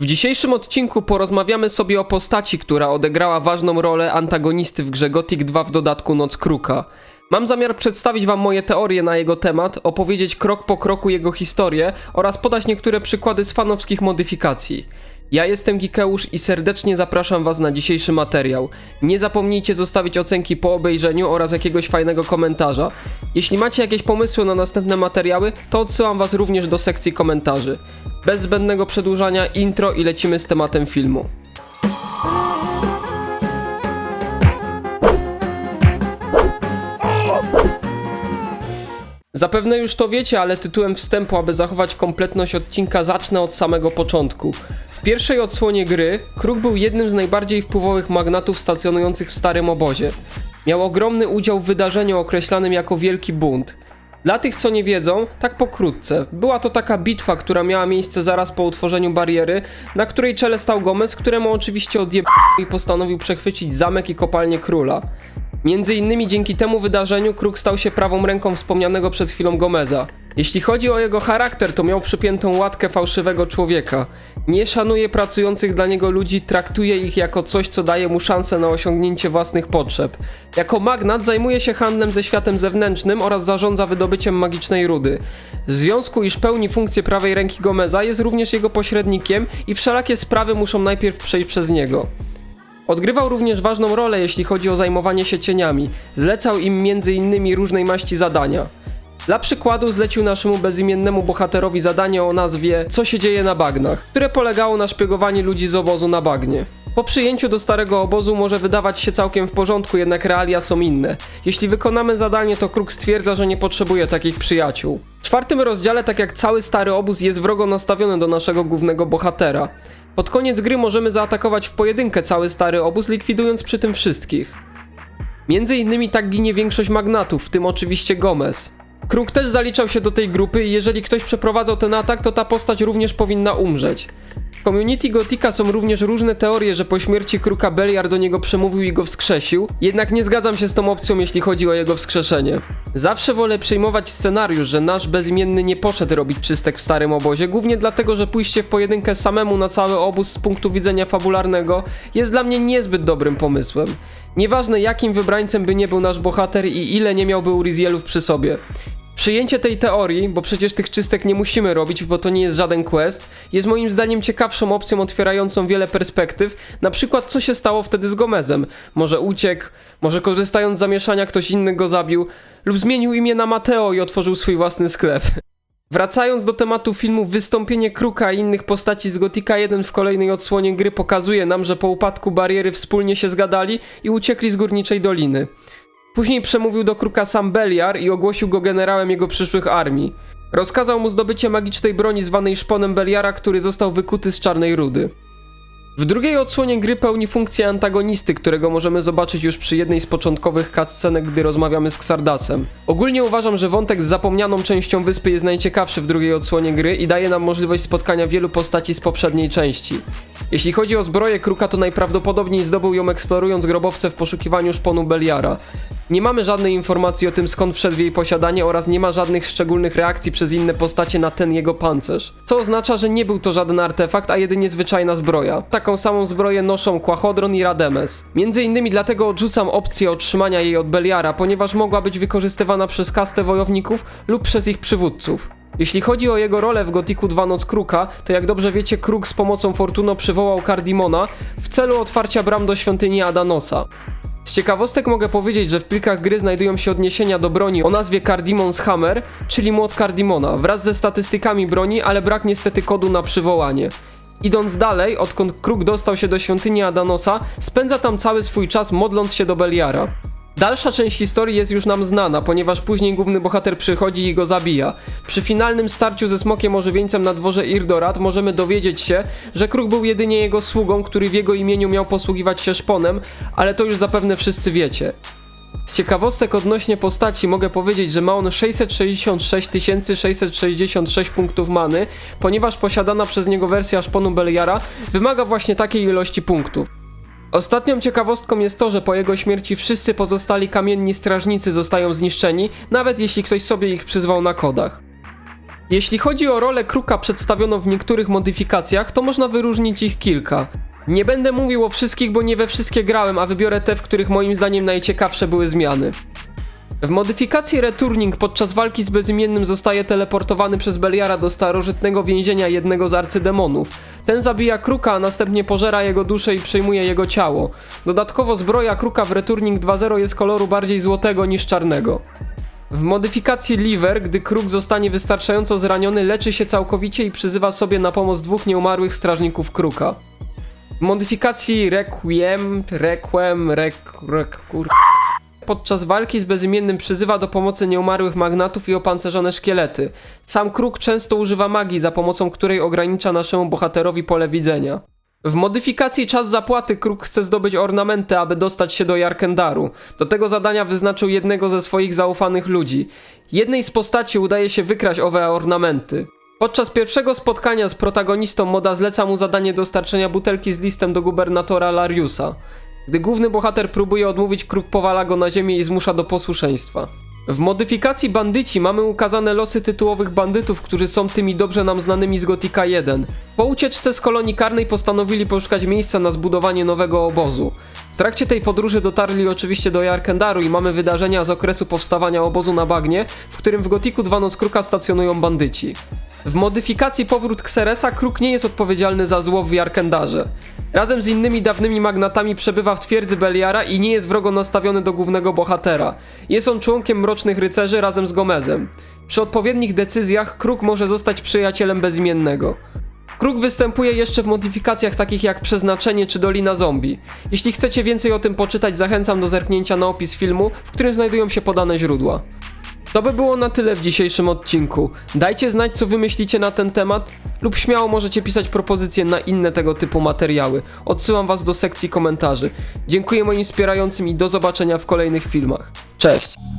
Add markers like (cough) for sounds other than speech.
W dzisiejszym odcinku porozmawiamy sobie o postaci, która odegrała ważną rolę antagonisty w grze Gothic 2 w dodatku Noc Kruka. Mam zamiar przedstawić wam moje teorie na jego temat, opowiedzieć krok po kroku jego historię oraz podać niektóre przykłady z fanowskich modyfikacji. Ja jestem Gikeusz i serdecznie zapraszam was na dzisiejszy materiał. Nie zapomnijcie zostawić ocenki po obejrzeniu oraz jakiegoś fajnego komentarza. Jeśli macie jakieś pomysły na następne materiały, to odsyłam was również do sekcji komentarzy. Bez zbędnego przedłużania intro i lecimy z tematem filmu. Zapewne już to wiecie, ale tytułem wstępu, aby zachować kompletność odcinka, zacznę od samego początku. W pierwszej odsłonie gry Kruk był jednym z najbardziej wpływowych magnatów stacjonujących w starym obozie. Miał ogromny udział w wydarzeniu określanym jako Wielki Bunt. Dla tych, co nie wiedzą, tak pokrótce, była to taka bitwa, która miała miejsce zaraz po utworzeniu bariery, na której czele stał Gomez, któremu oczywiście odjebał i postanowił przechwycić zamek i kopalnię króla. Między innymi dzięki temu wydarzeniu Kruk stał się prawą ręką wspomnianego przed chwilą Gomeza. Jeśli chodzi o jego charakter, to miał przypiętą łatkę fałszywego człowieka. Nie szanuje pracujących dla niego ludzi, traktuje ich jako coś, co daje mu szansę na osiągnięcie własnych potrzeb. Jako magnat zajmuje się handlem ze światem zewnętrznym oraz zarządza wydobyciem magicznej rudy. W związku iż pełni funkcję prawej ręki Gomeza, jest również jego pośrednikiem i wszelakie sprawy muszą najpierw przejść przez niego. Odgrywał również ważną rolę, jeśli chodzi o zajmowanie się cieniami. Zlecał im m.in. różnej maści zadania. Dla przykładu zlecił naszemu bezimiennemu bohaterowi zadanie o nazwie Co się dzieje na bagnach, które polegało na szpiegowaniu ludzi z obozu na bagnie. Po przyjęciu do starego obozu może wydawać się całkiem w porządku, jednak realia są inne. Jeśli wykonamy zadanie, to Kruk stwierdza, że nie potrzebuje takich przyjaciół. W czwartym rozdziale, tak jak cały stary obóz, jest wrogo nastawiony do naszego głównego bohatera. Pod koniec gry możemy zaatakować w pojedynkę cały stary obóz, likwidując przy tym wszystkich. Między innymi tak ginie większość magnatów, w tym oczywiście Gomez. Kruk też zaliczał się do tej grupy i jeżeli ktoś przeprowadzał ten atak, to ta postać również powinna umrzeć. W community Gotika są również różne teorie, że po śmierci Kruka Beliar do niego przemówił i go wskrzesił, jednak nie zgadzam się z tą opcją, jeśli chodzi o jego wskrzeszenie. Zawsze wolę przyjmować scenariusz, że nasz bezimienny nie poszedł robić czystek w starym obozie, głównie dlatego, że pójście w pojedynkę samemu na cały obóz z punktu widzenia fabularnego jest dla mnie niezbyt dobrym pomysłem. Nieważne jakim wybrańcem by nie był nasz bohater i ile nie miałby Urizielów przy sobie. Przyjęcie tej teorii, bo przecież tych czystek nie musimy robić, bo to nie jest żaden quest, jest moim zdaniem ciekawszą opcją otwierającą wiele perspektyw. Na przykład, co się stało wtedy z Gomezem? Może uciekł, może korzystając z zamieszania ktoś inny go zabił, lub zmienił imię na Mateo i otworzył swój własny sklep. (laughs) Wracając do tematu filmu, wystąpienie Kruka i innych postaci z Gotika 1 w kolejnej odsłonie gry pokazuje nam, że po upadku bariery wspólnie się zgadali i uciekli z Górniczej Doliny. Później przemówił do Kruka sam Beliar i ogłosił go generałem jego przyszłych armii. Rozkazał mu zdobycie magicznej broni zwanej szponem Beliara, który został wykuty z czarnej rudy. W drugiej odsłonie gry pełni funkcję antagonisty, którego możemy zobaczyć już przy jednej z początkowych cutscenek, gdy rozmawiamy z Xardasem. Ogólnie uważam, że wątek z zapomnianą częścią wyspy jest najciekawszy w drugiej odsłonie gry i daje nam możliwość spotkania wielu postaci z poprzedniej części. Jeśli chodzi o zbroję Kruka, to najprawdopodobniej zdobył ją eksplorując grobowce w poszukiwaniu szponu Beliara. Nie mamy żadnej informacji o tym skąd wszedł w jej posiadanie oraz nie ma żadnych szczególnych reakcji przez inne postacie na ten jego pancerz. Co oznacza, że nie był to żaden artefakt, a jedynie zwyczajna zbroja. Taką samą zbroję noszą Quachodron i Rademes. Między innymi dlatego odrzucam opcję otrzymania jej od Beliara, ponieważ mogła być wykorzystywana przez kastę wojowników lub przez ich przywódców. Jeśli chodzi o jego rolę w Gotiku 2 Noc Kruka, to jak dobrze wiecie, Kruk z pomocą Fortuno przywołał Cardimona w celu otwarcia bram do świątyni Adanosa. Z ciekawostek mogę powiedzieć, że w plikach gry znajdują się odniesienia do broni o nazwie Cardimon's Hammer, czyli młot Cardimona, wraz ze statystykami broni, ale brak niestety kodu na przywołanie. Idąc dalej, odkąd Kruk dostał się do świątyni Adanosa, spędza tam cały swój czas modląc się do Beliara. Dalsza część historii jest już nam znana, ponieważ później główny bohater przychodzi i go zabija. Przy finalnym starciu ze smokiem ożywieńcem na dworze Irdorat możemy dowiedzieć się, że Kruk był jedynie jego sługą, który w jego imieniu miał posługiwać się szponem, ale to już zapewne wszyscy wiecie. Z ciekawostek odnośnie postaci mogę powiedzieć, że ma on 666 666 punktów many, ponieważ posiadana przez niego wersja szponu Beliara wymaga właśnie takiej ilości punktów. Ostatnią ciekawostką jest to, że po jego śmierci wszyscy pozostali kamienni strażnicy zostają zniszczeni, nawet jeśli ktoś sobie ich przyzwał na kodach. Jeśli chodzi o rolę kruka przedstawioną w niektórych modyfikacjach, to można wyróżnić ich kilka. Nie będę mówił o wszystkich, bo nie we wszystkie grałem, a wybiorę te, w których moim zdaniem najciekawsze były zmiany. W modyfikacji Returning podczas walki z bezimiennym zostaje teleportowany przez Beliara do starożytnego więzienia jednego z arcydemonów. Ten zabija kruka, a następnie pożera jego duszę i przejmuje jego ciało. Dodatkowo zbroja kruka w Returning 2.0 jest koloru bardziej złotego niż czarnego. W modyfikacji Liver, gdy kruk zostanie wystarczająco zraniony, leczy się całkowicie i przyzywa sobie na pomoc dwóch nieumarłych strażników kruka. W modyfikacji Requiem, Requiem, Rek, Rek, kur... Podczas walki z bezimiennym przyzywa do pomocy nieumarłych magnatów i opancerzone szkielety. Sam kruk często używa magii, za pomocą której ogranicza naszemu bohaterowi pole widzenia. W modyfikacji Czas Zapłaty Kruk chce zdobyć ornamenty, aby dostać się do Jarkendaru. Do tego zadania wyznaczył jednego ze swoich zaufanych ludzi. Jednej z postaci udaje się wykraść owe ornamenty. Podczas pierwszego spotkania z protagonistą moda zleca mu zadanie dostarczenia butelki z listem do gubernatora Lariusa. Gdy główny bohater próbuje odmówić, Kruk powala go na ziemię i zmusza do posłuszeństwa. W modyfikacji bandyci mamy ukazane losy tytułowych bandytów, którzy są tymi dobrze nam znanymi z Gotika 1. Po ucieczce z kolonii karnej postanowili poszukać miejsca na zbudowanie nowego obozu. W trakcie tej podróży dotarli oczywiście do Jarkendaru i mamy wydarzenia z okresu powstawania obozu na bagnie, w którym w Gotiku 2 Noc Kruka stacjonują bandyci. W modyfikacji Powrót Xeresa Kruk nie jest odpowiedzialny za zło w Jarkendarze. Razem z innymi dawnymi magnatami przebywa w twierdzy Beliara i nie jest wrogo nastawiony do głównego bohatera. Jest on członkiem Mrocznych Rycerzy razem z Gomezem. Przy odpowiednich decyzjach Kruk może zostać przyjacielem bezimiennego. Kruk występuje jeszcze w modyfikacjach takich jak Przeznaczenie czy Dolina Zombie. Jeśli chcecie więcej o tym poczytać, zachęcam do zerknięcia na opis filmu, w którym znajdują się podane źródła. To by było na tyle w dzisiejszym odcinku. Dajcie znać, co wy myślicie na ten temat, lub śmiało możecie pisać propozycje na inne tego typu materiały. Odsyłam was do sekcji komentarzy. Dziękuję moim wspierającym i do zobaczenia w kolejnych filmach. Cześć!